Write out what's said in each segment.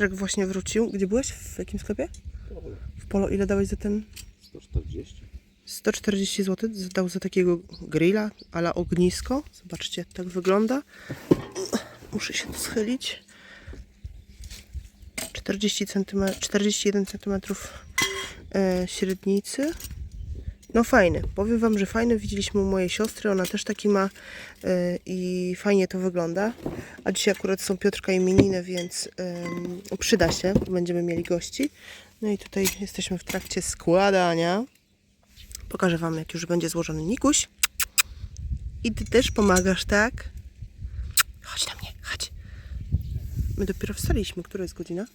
Jak właśnie wrócił, gdzie byłeś? W jakim sklepie? W Polo. Ile dałeś za ten? 140. 140 zł dał za takiego grilla, ale ognisko. Zobaczcie, jak tak wygląda. Muszę się schylić. 40 cm, 41 cm średnicy. No fajny. Powiem Wam, że fajny. Widzieliśmy u mojej siostry. Ona też taki ma e, i fajnie to wygląda. A dzisiaj akurat są Piotrka imieniny, więc em, przyda się. Będziemy mieli gości. No i tutaj jesteśmy w trakcie składania. Pokażę Wam, jak już będzie złożony Nikuś. I Ty też pomagasz, tak? Chodź na mnie, chodź. My dopiero wstaliśmy. Która jest godzina?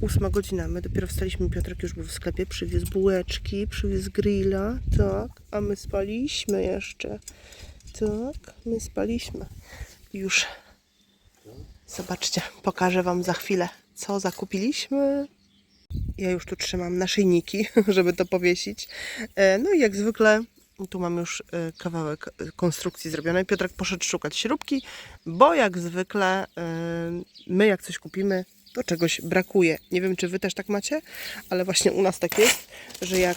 Ósma godzina. My dopiero wstaliśmy. Piotrek już był w sklepie. Przywiózł bułeczki, przywiózł grilla. Tak. A my spaliśmy jeszcze. Tak. My spaliśmy. Już. Zobaczcie. Pokażę Wam za chwilę, co zakupiliśmy. Ja już tu trzymam naszyjniki, żeby to powiesić. E, No i jak zwykle tu mam już e, kawałek e, konstrukcji zrobionej. Piotrek poszedł szukać śrubki, bo jak zwykle my jak coś kupimy, to czegoś brakuje. Nie wiem, czy wy też tak macie, ale właśnie u nas tak jest, że jak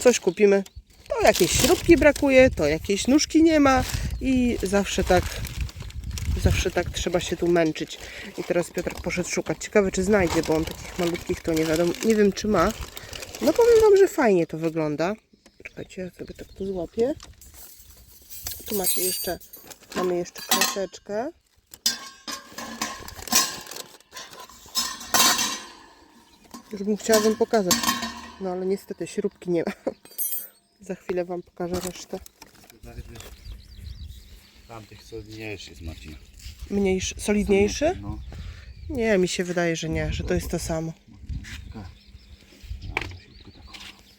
coś kupimy, to jakieś śrubki brakuje, to jakieś nóżki nie ma i zawsze tak Zawsze tak trzeba się tu męczyć. I teraz Piotr poszedł szukać. Ciekawe, czy znajdzie, bo on takich malutkich to nie wiadomo. Nie wiem, czy ma. No powiem Wam, że fajnie to wygląda. Czekajcie, ja sobie tak tu złapię. Tu macie jeszcze, mamy jeszcze kreseczkę. Już bym chciała Wam pokazać. No ale niestety śrubki nie ma. Za chwilę Wam pokażę resztę. Tamtych co mniejszy jest Marcin. Mniejszy, solidniejszy? No. Nie, mi się wydaje, że nie, że to jest to samo.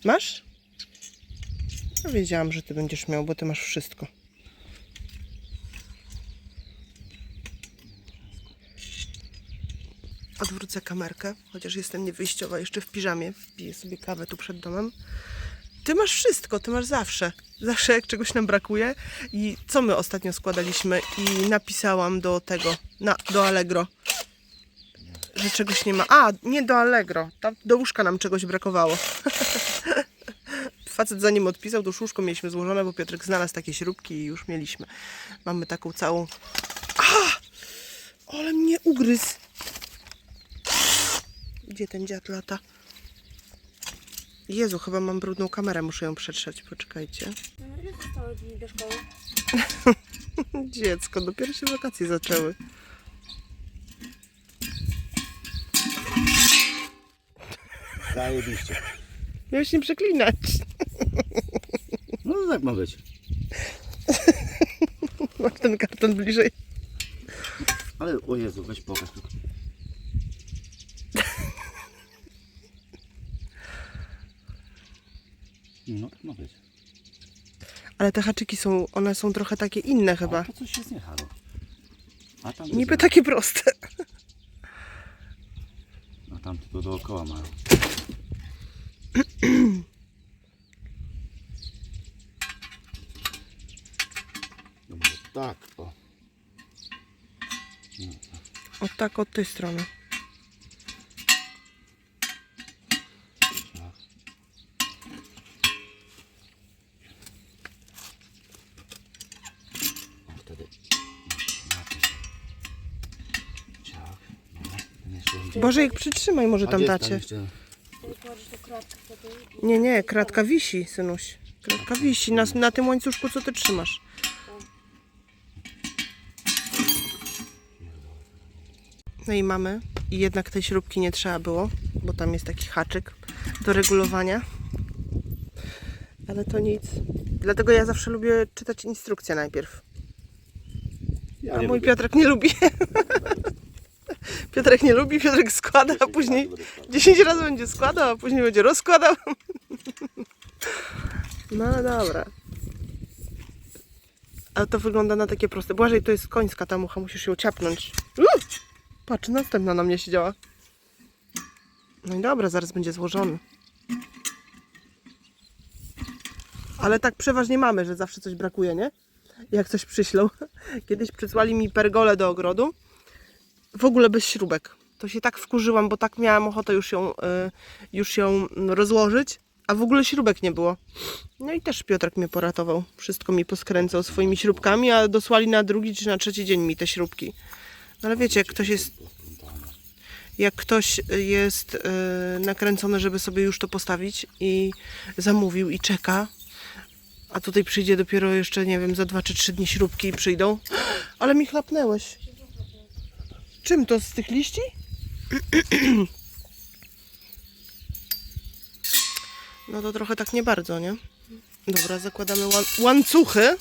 Masz? Ja wiedziałam, że ty będziesz miał, bo ty masz wszystko. Odwrócę kamerkę, chociaż jestem niewyjściowa, jeszcze w piżamie. Piję sobie kawę tu przed domem. Ty masz wszystko, ty masz zawsze. Zawsze jak czegoś nam brakuje. I co my ostatnio składaliśmy? I napisałam do tego, na, do Allegro, że czegoś nie ma. A, nie do Allegro. Tam do łóżka nam czegoś brakowało. Facet zanim odpisał, to łóżko mieliśmy złożone, bo Piotrek znalazł takie śrubki i już mieliśmy. Mamy taką całą... A! Ale mnie ugryzł. Gdzie ten dziad lata? Jezu, chyba mam brudną kamerę, muszę ją przetrzeć. Poczekajcie. Ile zostało dni do szkoły? Dziecko, dopiero się wakacje zaczęły. Zajebiście. Miałeś nie przeklinać. No tak ma być. Masz ten karton bliżej. Ale o Jezu, weź pokaż No tak ma być. Ale te haczyki są, one są trochę takie inne chyba. A to coś się zjechało. A tam Niby takie proste. A tam to dookoła mają. No mówię, tak, o. No, O tak, od tej strony. tak. O, wtedy. Na tym. Ciach. No, ten jeszcze- Boże, jak przytrzymaj może tam dacie. Nie, nie, kratka wisi, synuś. Kratka wisi na, na tym łańcuszku, co ty trzymasz. No i mamy. I jednak tej śrubki nie trzeba było, bo tam jest taki haczyk do regulowania. Ale to nic. Dlatego ja zawsze lubię czytać instrukcję najpierw. Ja A mój lubię. Piotrek nie lubi. Piotrek nie lubi, Piotrek składa, a później razy będę składał. 10 razy będzie składał, a później będzie rozkładał. No dobra. Ale to wygląda na takie proste. Błażej, to jest końska ta mucha, musisz ją ciapnąć. Patrz, następna na mnie siedziała. No i dobra, zaraz będzie złożony. Ale tak przeważnie mamy, że zawsze coś brakuje, nie? Jak coś przyślą. Kiedyś przysłali mi pergolę do ogrodu. W ogóle bez śrubek. to się tak wkurzyłam, bo tak miałam ochotę już ją, y, już ją rozłożyć, a w ogóle śrubek nie było. No i też Piotrek mnie poratował. Wszystko mi poskręcał swoimi śrubkami, a dosłali na drugi czy na trzeci dzień mi te śrubki. No ale wiecie, jak ktoś jest, jak ktoś jest y, nakręcony, żeby sobie już to postawić i zamówił i czeka, a tutaj przyjdzie dopiero jeszcze, nie wiem, za dwa czy trzy dni śrubki przyjdą. Ale mi chlapnęłeś. Czym to z tych liści? No to trochę tak nie bardzo, nie? Dobra, zakładamy łan łańcuchy.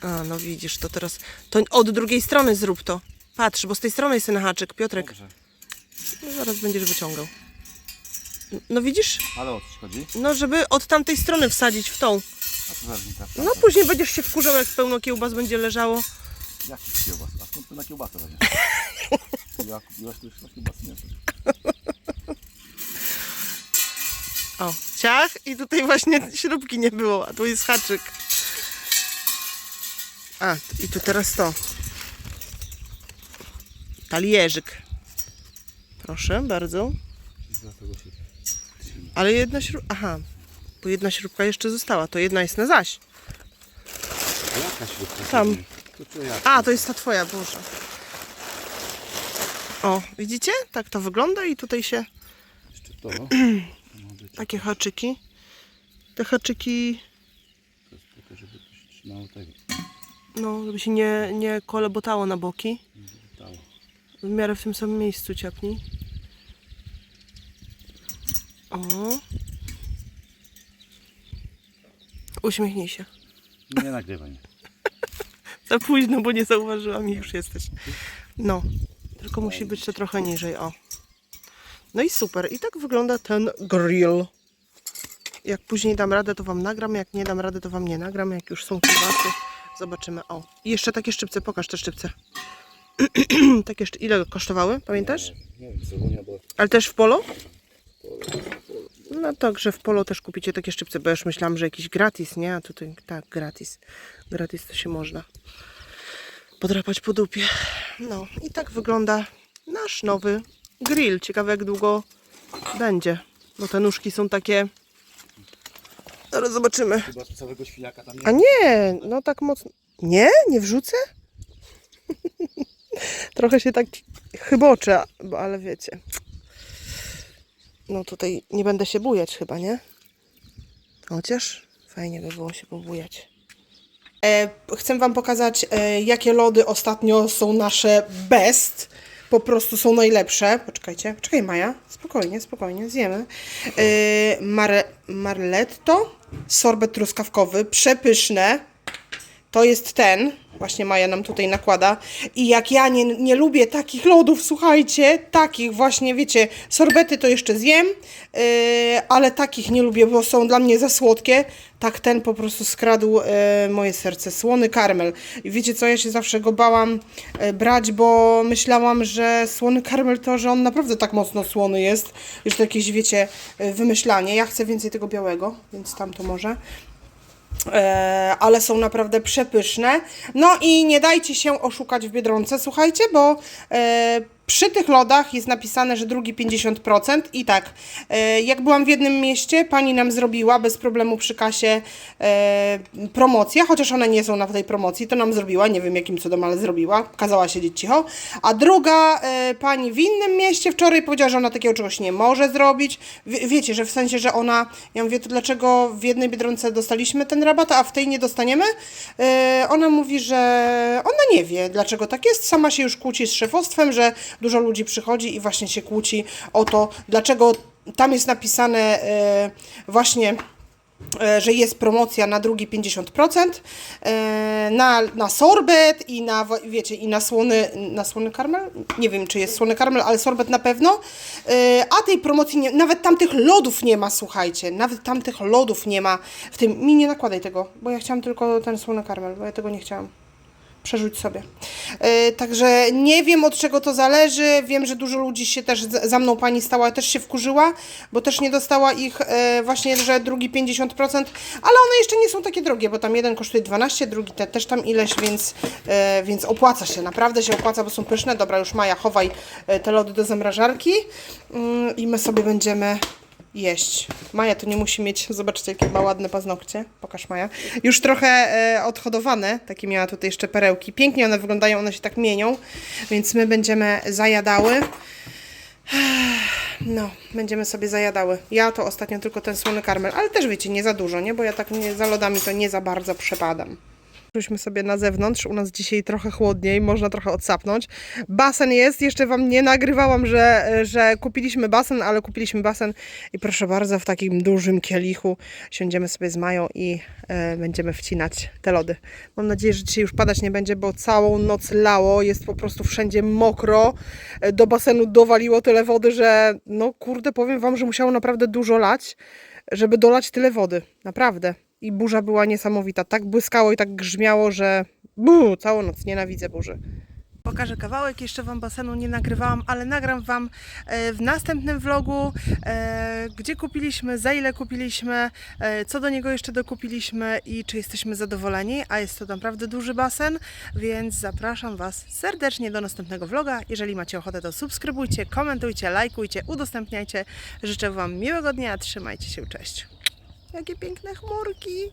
A, no widzisz, to teraz... To od drugiej strony zrób to. Patrz, bo z tej strony jest ten haczyk, Piotrek. Dobrze. No, zaraz będziesz wyciągał. No widzisz? Ale o co ci chodzi? No, żeby od tamtej strony wsadzić w tą. A co za różnica? No, później będziesz się wkurzał, jak pełno kiełbas będzie leżało. Jaki kiełbas? A skąd ty na kiełbasę weźmiesz? Ja kupiłaś to już na kiełbasy nie. O, ciach i tutaj właśnie śrubki nie było, a tu jest haczyk. A, i tu teraz to. Talierzyk. Proszę, bardzo. Dlatego się. Ale jedna śrubka, aha, bo jedna śrubka jeszcze została, to jedna jest na zaś. Jaka śrubka? Tam. To co jak? A, to jest ta twoja, Boże. O, widzicie? Tak to wygląda i tutaj się Jeszcze to. To ma być takie haczyki. Te haczyki, po to, żeby to się trzymało tego. no, żeby się nie, nie kolebotało na boki. W miarę w tym samym miejscu ciapnij. O. Uśmiechnij się. Nie nagrywaj. Za późno, bo nie zauważyłam i już jesteś. No, tylko musi być to trochę niżej, o. No i super. I tak wygląda ten grill. Jak później dam radę, to wam nagram. Jak nie dam rady, to wam nie nagram. Jak już są kiełbasy, zobaczymy. O, i jeszcze takie szczypce. Pokaż te szczypce. takie. Ile kosztowały? Pamiętasz? Nie wiem, Słowonia była Ale też w polo? No także w polo też kupicie takie szczypce, bo ja już myślałam, że jakiś gratis, nie? A tutaj tak, gratis. Gratis to się można podrapać po dupie. No i tak wygląda nasz nowy grill. Ciekawe jak długo będzie, bo te nóżki są takie... Zaraz zobaczymy. chyba całego świniaka tam nie A nie, no tak mocno... Nie? Nie wrzucę? Trochę się tak chyboczę, bo- ale wiecie. No tutaj nie będę się bujać chyba, nie? Chociaż fajnie by było się pobujać. E, chcę Wam pokazać, e, jakie lody ostatnio są nasze best. Po prostu są najlepsze. Poczekajcie, poczekaj Maja. Spokojnie, spokojnie, zjemy. E, mare, marletto, sorbet truskawkowy, przepyszne. To jest ten, właśnie Maja nam tutaj nakłada. I jak ja nie, nie lubię takich lodów, słuchajcie, takich właśnie, wiecie, sorbety to jeszcze zjem, yy, ale takich nie lubię, bo są dla mnie za słodkie. Tak ten po prostu skradł yy, moje serce. Słony karmel. I wiecie co, ja się zawsze go bałam yy, brać, bo myślałam, że słony karmel to, że on naprawdę tak mocno słony jest, że to jakieś, wiecie, yy, wymyślanie. Ja chcę więcej tego białego, więc tam to może. E, ale są naprawdę przepyszne. No i nie dajcie się oszukać w Biedronce, słuchajcie, bo e, przy tych lodach jest napisane, że drugi 50% i tak, e, jak byłam w jednym mieście, pani nam zrobiła bez problemu przy kasie e, promocję, chociaż one nie są na tej promocji, to nam zrobiła, nie wiem jakim cudem, ale zrobiła, kazała siedzieć cicho, a druga e, pani w innym mieście wczoraj powiedziała, że ona takiego czegoś nie może zrobić, Wie, wiecie, że w sensie, że ona, ja mówię, to dlaczego w jednej Biedronce dostaliśmy ten rabat, a w tej nie dostaniemy? Ona mówi, że ona nie wie, dlaczego tak jest, sama się już kłóci z szefostwem, że dużo ludzi przychodzi i właśnie się kłóci o to, dlaczego tam jest napisane e, właśnie e, że jest promocja na drugi 50%, e, na, na sorbet i na, wiecie, i na słony, na słony karmel? Nie wiem, czy jest słony karmel, ale sorbet na pewno. A tej promocji nie, nawet tamtych lodów nie ma, słuchajcie, nawet tamtych lodów nie ma w tym. Mi nie nakładaj tego, bo ja chciałam tylko ten słony karmel, bo ja tego nie chciałam. Przerzuć sobie. Yy, także nie wiem od czego to zależy. Wiem, że dużo ludzi się też za mną pani stała, też się wkurzyła, bo też nie dostała ich yy, właśnie, że drugi 50%, ale one jeszcze nie są takie drogie, bo tam jeden kosztuje 12, drugi te, też tam ileś, więc, yy, więc opłaca się, naprawdę się opłaca, bo są pyszne. Dobra, już Maja, chowaj te lody do zamrażarki yy, i my sobie będziemy jeść. Maja to nie musi mieć, zobaczcie jakie ma ładne paznokcie. Pokaż Maja. Już trochę e, odhodowane, takie miała tutaj jeszcze perełki. Pięknie one wyglądają, one się tak mienią, więc my będziemy zajadały. No, będziemy sobie zajadały. Ja to ostatnio tylko ten słony karmel, ale też wiecie, nie za dużo, nie? Bo ja tak nie, za lodami to nie za bardzo przepadam. Wyszliśmy sobie na zewnątrz, u nas dzisiaj trochę chłodniej, można trochę odsapnąć. Basen jest, jeszcze Wam nie nagrywałam, że, że kupiliśmy basen, ale kupiliśmy basen i proszę bardzo, w takim dużym kielichu siądziemy sobie z Mają i e, będziemy wcinać te lody. Mam nadzieję, że dzisiaj już padać nie będzie, bo całą noc lało, jest po prostu wszędzie mokro. E, Do basenu dowaliło tyle wody, że no kurde, powiem Wam, że musiało naprawdę dużo lać, żeby dolać tyle wody. Naprawdę. I burza była niesamowita. Tak błyskało i tak grzmiało, że bu, całą noc nienawidzę burzy. Pokażę kawałek, jeszcze Wam basenu nie nagrywałam, ale nagram Wam e, w następnym vlogu, e, gdzie kupiliśmy, za ile kupiliśmy, e, co do niego jeszcze dokupiliśmy i czy jesteśmy zadowoleni, a jest to naprawdę duży basen, więc zapraszam Was serdecznie do następnego vloga. Jeżeli macie ochotę, to subskrybujcie, komentujcie, lajkujcie, udostępniajcie. Życzę Wam miłego dnia, trzymajcie się, cześć. Jakie piękne chmurki!